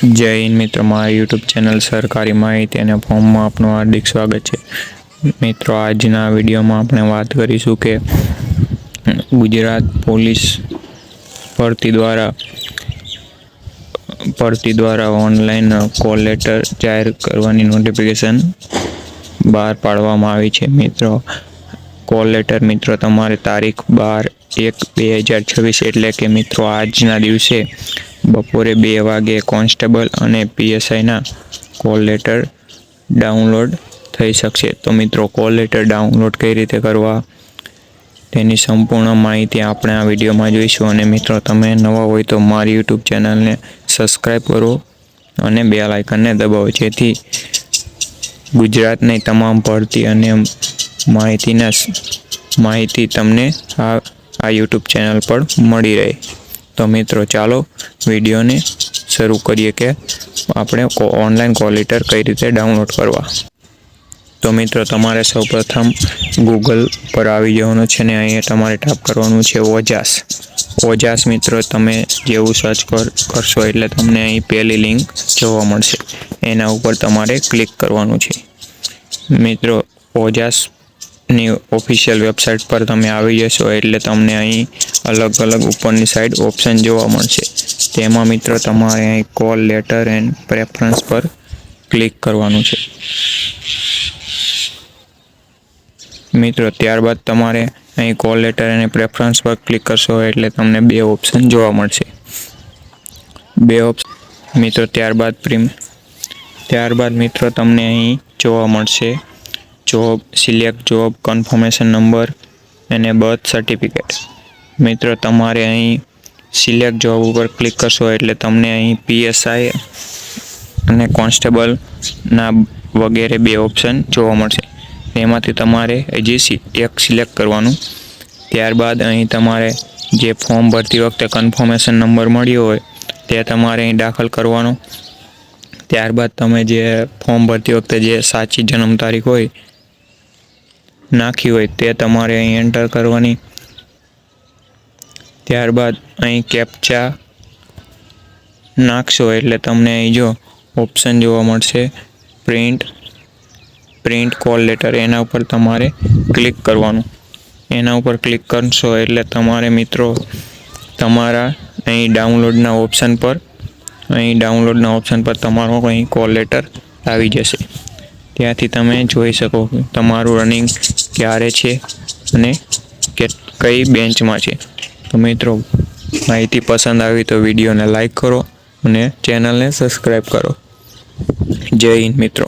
જય હિન્દ મિત્રો, મારા યુટ્યુબ ચેનલ સરકારી માહિતી અને ફોર્મમાં આપનું હાર્દિક સ્વાગત છે. મિત્રો, આજના વિડીયોમાં આપણે વાત કરીશું કે ગુજરાત પોલીસ ભરતી દ્વારા ભરતી દ્વારા ઓનલાઈન કોલ લેટર જાહેર કરવાની નોટિફિકેશન બહાર પાડવામાં આવી છે. મિત્રો, કોલ લેટર મિત્રો, તમારે તારીખ બાર એક બે હજાર છવ્વીસ એટલે કે મિત્રો, આજના દિવસે બપોરે બે વાગે કોન્સ્ટેબલ અને પીએસઆઈના કોલ લેટર ડાઉનલોડ થઈ શકશે. તો મિત્રો, કોલ લેટર ડાઉનલોડ કઈ રીતે કરવા? તેની સંપૂર્ણ માહિતી આપણે આ વિડીયોમાં જોઈશું. અને મિત્રો, તમે નવા હોય તો મારી યુટ્યુબ ચેનલને સબસ્ક્રાઈબ કરો અને બે લાઇકનને દબાવો. જેથી ગુજરાતની તમામ ભરતી અને માહિતીના માહિતી તમને આ આ યુટ્યુબ ચેનલ પર મળી રહે. તો મિત્રો, ચાલો વિડીયોને શરૂ કરીએ કે આપણે ઓનલાઈન કોલ લેટર કઈ રીતે ડાઉનલોડ કરવા. તો મિત્રો, તમારે સૌપ્રથમ ગૂગલ પર આવી જવાનું છે ને અહીંયા તમારે ટાપ કરવાનું છે ઓજાસ. ઓજાસ મિત્રો, તમે જેવું સર્ચ કર, કરશો એટલે તમને અહીં પહેલી લિંક જોવા મળશે. એના ઉપર તમારે ક્લિક કરવાનું છે. મિત્રો, ઓજાસની ઓફિશિયલ વેબસાઇટ પર તમે આવી જશો એટલે તમને અહીં અલગ અલગ ઉપરની સાઈડ ઓપ્શન જોવા મળશે. તેમાં મિત્રો તમારે અહીં કોલ લેટર એન્ડ પ્રેફરન્સ પર ક્લિક કરવાનું છે. મિત્રો, ત્યારબાદ તમારે અહીં કોલ લેટર અને પ્રેફરન્સ પર ક્લિક કરશો એટલે તમને બે ઓપ્શન જોવા મળશે. બે ઓપ્શન મિત્રો, ત્યારબાદ પ્રીમ, ત્યારબાદ મિત્રો તમને અહીં જોવા મળશે job select job confirmation number અને બર્થ સર્ટિફિકેટ મિત્રો, તમારે અહીં સિલેક્ટ જોબ ઉપર ક્લિક કરશો એટલે તમને અહીં પીએસઆઈ અને કોન્સ્ટેબલના વગેરે બે ઓપ્શન જોવા મળશે. તેમાંથી તમારે હજી એક સિલેક્ટ કરવાનું. ત્યારબાદ અહીં તમારે જે ફોર્મ ભરતી વખતે કન્ફર્મેશન નંબર મળ્યો હોય, તે તમારે અહીં દાખલ કરવાનો. ત્યારબાદ તમે જે ફોર્મ ભરતી વખતે જે સાચી જન્મ તારીખ હોય, નાખી હોય, તે તમારે અહીં એન્ટર કરવાની. ત્યારબાદ અહીં કેપ્ચા નાખશો એટલે તમને અહીં જો ઓપ્શન જોવા મળશે. પ્રિન્ટ પ્રિન્ટ કોલ લેટર એના ઉપર તમારે ક્લિક કરવાનું. એના ઉપર ક્લિક કરશો એટલે તમારે મિત્રો તમારા અહીં ડાઉનલોડના ઓપ્શન પર, અહીં ડાઉનલોડના ઓપ્શન પર તમારો અહીં કોલ લેટર આવી જશે. ત્યાંથી તમે જોઈ શકો તમારું રનિંગ ક્યારે છે અને કે, કઈ બેન્ચમાં છે. તો મિત્રો, માહિતી પસંદ આવી તો વિડીયોને લાઈક કરો અને ચેનલને સબસ્ક્રાઈબ કરો. જય હિન્દ મિત્રો.